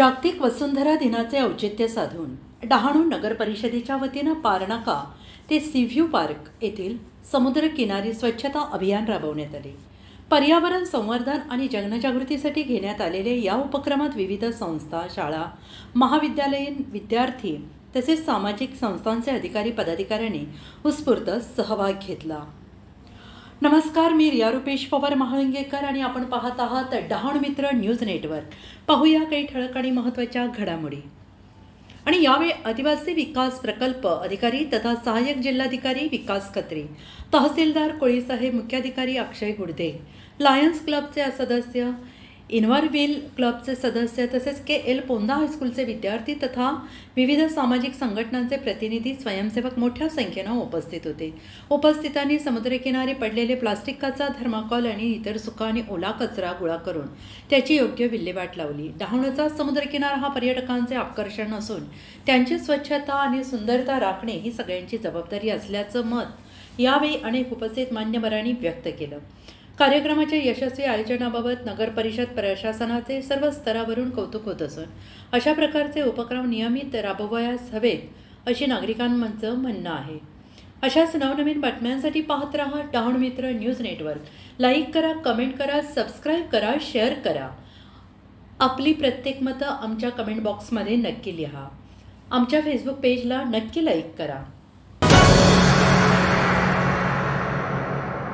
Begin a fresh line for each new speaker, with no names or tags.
जागतिक वसुंधरा दिनाचे औचित्य साधून डहाणू नगर परिषदेच्या वतीनं पारनाका ते सीव्ह्यू पार्क येथील समुद्रकिनारी स्वच्छता अभियान राबवण्यात आले. पर्यावरण संवर्धन आणि जनजागृतीसाठी घेण्यात आलेले या उपक्रमात विविध संस्था शाळा महाविद्यालयीन विद्यार्थी तसेच सामाजिक संस्थांचे अधिकारी पदाधिकाऱ्यांनी उत्स्फूर्त सहभाग घेतला. नमस्कार मी रिया रुपेश पवार महाळंगेकर आणि आपण पाहत आहात डहाण मित्र न्यूज नेटवर्क. पाहूया काही ठळक आणि महत्त्वाच्या घडामोडी. आणि यावेळी आदिवासी विकास प्रकल्प अधिकारी तथा सहाय्यक जिल्हाधिकारी विकास खत्री तहसीलदार कोळीसाहेब मुख्याधिकारी अक्षय गुडदे लायन्स क्लबचे सदस्य इन्व्हॉर्विल क्लबचे सदस्य तसेच के एल पोंदा हायस्कूलचे विद्यार्थी तथा विविध सामाजिक संघटनांचे प्रतिनिधी स्वयंसेवक मोठ्या संख्येनं उपस्थित होते. उपस्थितांनी समुद्रकिनारी पडलेले प्लास्टिक कचरा धर्माकॉल आणि इतर सुका आणि ओला कचरा गोळा करून त्याची योग्य विल्हेवाट लावली. डहाणूचा समुद्रकिनारा हा पर्यटकांचे आकर्षण असून त्यांची स्वच्छता आणि सुंदरता राखणे ही सगळ्यांची जबाबदारी असल्याचं मत यावेळी अनेक उपस्थित मान्यवरांनी व्यक्त केलं. कार्यक्रमाच्या यशस्वी आयोजनाबाबत नगर परिषद प्रशासनाचे सर्व स्तरावरून कौतुक होत असून अशा प्रकारचे उपक्रम नियमित राबवयास हवेत अशी नागरिकांचं म्हणणं आहे. अशाच नवनवीन बातम्यांसाठी पाहत रहा Dahan Mitra news network. Like करा कमेंट करा सबस्क्राईब करा शेअर करा. आपली प्रत्येक मतं आमच्या कमेंट बॉक्समध्ये नक्की लिहा. आमच्या फेसबुक पेजला नक्की लाईक करा.